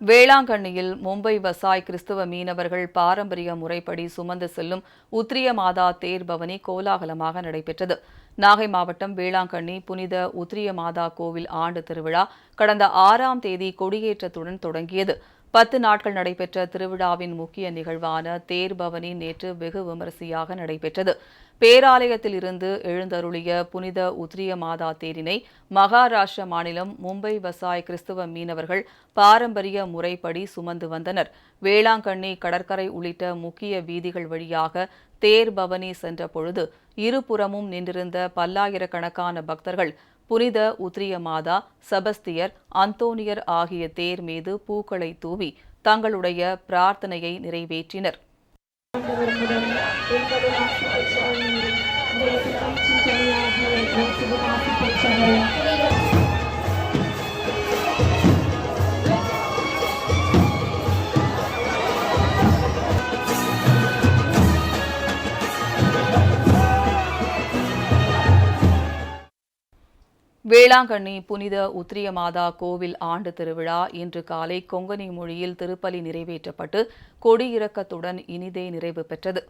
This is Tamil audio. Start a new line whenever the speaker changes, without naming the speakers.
வேளாங்கண்ணியில் மும்பை வசாய் கிறிஸ்துவ மீனவர்கள் பாரம்பரிய முறைப்படி சுமந்து செல்லும் உத்திரிய மாதா தேர் பவனி கோலாகலமாக நடைபெற்றது. நாகை மாவட்டம் வேளாங்கண்ணி புனித உத்திரிய மாதா கோவில் ஆண்டு திருவிழா கடந்த ஆறாம் தேதி கொடியேற்றத்துடன் தொடங்கியது. பத்து நாட்கள் நடைபெற்ற திருவிழாவின் முக்கிய நிகழ்வான தேர் பவனி நேற்று வெகு விமரிசையாக நடைபெற்றது. பேராலயத்தில் இருந்து எழுந்தருளிய புனித உத்ரிய மாதா தேரினை மகாராஷ்டிர மாநிலம் மும்பை வசாய் கிறிஸ்துவ மீனவர்கள் பாரம்பரிய முறைப்படி சுமந்து வந்தனர். வேளாங்கண்ணி கடற்கரை உள்ளிட்ட முக்கிய வீதிகள் வழியாக தேர் பவனி சென்ற பொழுது இருபுறமும் நின்றிருந்த பல்லாயிரக்கணக்கான பக்தர்கள் புனித உத்ரிய மாதா செபஸ்தியர் அந்தோனியர் ஆகிய தேர் மீது பூக்களை தூவி தங்களுடைய பிரார்த்தனையை நிறைவேற்றினர்
Thank you.
வேளாங்கண்ணி புனித உத்திரியமாதா கோவில் ஆண்டு திருவிழா இன்று காலை கொங்கணி மொழியில் திருப்பலி நிறைவேற்றப்பட்டு கொடியிறக்கத்துடன் இனிதே நிறைவு பெற்றது.